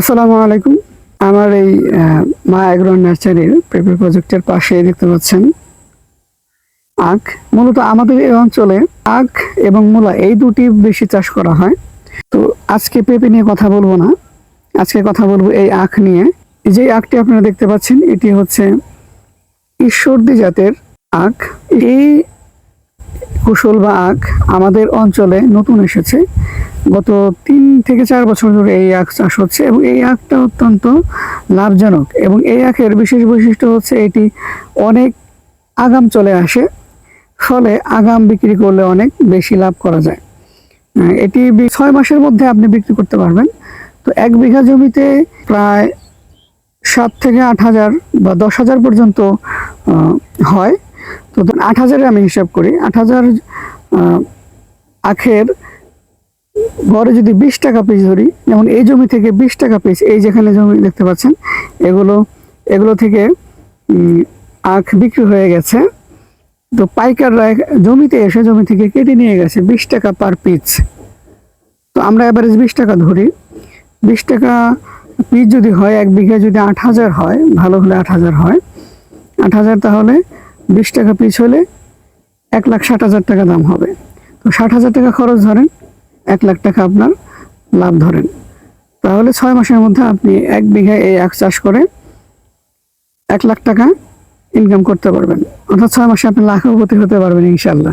আসসালামু আলাইকুম। আমার এই মা এগ্রো নার্সারির পেপার প্রজেক্টের পাশে দেখতে পাচ্ছেন আখ। মূলত আমাদের এই অঞ্চলে আখ এবং মূলা এই দুটি বেশি চাষ করা হয়। তো আজকে পেঁপে নিয়ে কথা বলব না। আজকে কথা বলব এই আখ নিয়ে। যে আখটি আপনারা দেখতে পাচ্ছেন, এটি হচ্ছে ঈশ্বরদী জাতের আখ। এই কুশল বা আখ আমাদের অঞ্চলে নতুন এসেছে। গত তিন থেকে চার বছর ধরে এই আখ চাষ হচ্ছে এবং এই আখটা অত্যন্ত লাভজনক এবং এই আখের বিশেষ বৈশিষ্ট্য হচ্ছে এটি অনেক আগাম চলে আসে, ফলে আগাম বিক্রি করলে অনেক বেশি লাভ করা যায়। এটি ছয় মাসের মধ্যে আপনি বিক্রি করতে পারবেন। তো এক বিঘা জমিতে প্রায় সাত থেকে আট হাজার বা দশ হাজার পর্যন্ত হয়। তো ধরুন আট হাজারে আমি হিসাব করি, আট হাজার আখের গড়ে যদি বিশ টাকা পিস ধরি, যেমন এই জমি থেকে বিশ টাকা পিস এই যেখানে জমি দেখতে পাচ্ছেন, এগুলো এগুলো থেকে আখ বিক্রি হয়ে গেছে। তো পাইকাররা জমিতে এসে জমি থেকে কেটে নিয়ে গেছে বিশ টাকা পার পিস তো আমরা অ্যাভারেজ বিশ টাকা ধরি। বিশ টাকা পিস যদি হয়, এক বিঘা যদি আট হাজার হয়, ভালো হলে আট হাজার হয়। আট হাজার তাহলে বিশ টাকা পিস হলে এক লাখ ষাট হাজার টাকা দাম হবে। তো ষাট হাজার টাকা খরচ ধরেন, এক লাখ টাকা আপনার লাভ ধরেন। তাহলে ছয় মাসের মধ্যে আপনি এক বিঘায় এই আখ চাষ করে এক লাখ টাকা ইনকাম করতে পারবেন। অর্থাৎ ছয় মাসে আপনি লাখপতি হতে পারবেন ইনশাল্লাহ